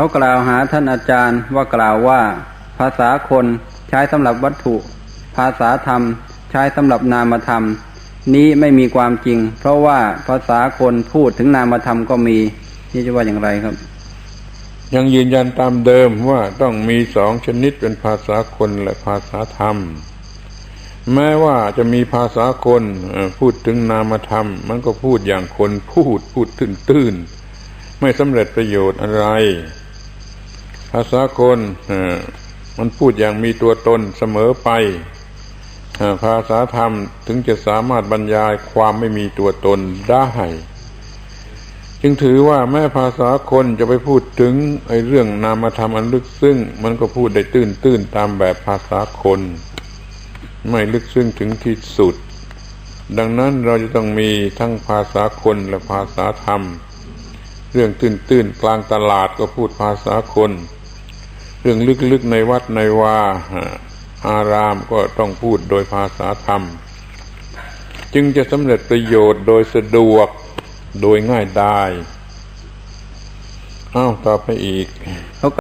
เขากล่าวหาท่านอาจารย์ว่ากล่าวว่า ภาษาคนใช้สำหรับวัตถุ ภาษาธรรมใช้สำหรับนามธรรม นี้ไม่มีความจริง เพราะว่าภาษาคนพูดถึงนามธรรมก็มี นี่จะว่าอย่างไรครับ ยังยืนยันตามเดิมว่าต้องมีสองชนิดเป็นภาษาคนและภาษาธรรม แม้ว่าจะมีภาษาคนพูดถึงนามธรรม มันก็พูดอย่างคนพูดพูดตื้นๆไม่สำเร็จประโยชน์อะไร ภาษาคนมันพูดอย่างมีตัวตนเสมอไป ภาษาธรรมถึงจะสามารถบรรยายความไม่มีตัวตนได้จึงถือว่าแม้ภาษาคนจะไปพูดถึงไอ้เรื่องนามธรรมอันลึกซึ้งมันก็พูดได้ตื้นตื้นตามแบบภาษาคน ไม่ลึกซึ้งถึงที่สุด ดังนั้นเราจะต้องมีทั้งภาษาคนและภาษาธรรม เรื่องตื้นตื้นกลางตลาดก็พูดภาษาคน เรื่องลึกๆในวัดในวาอารามก็ต้องพูดโดยภาษาธรรม จึงจะสำเร็จประโยชน์โดยสะดวกโดยง่ายได้อ้าวต่อไปอีก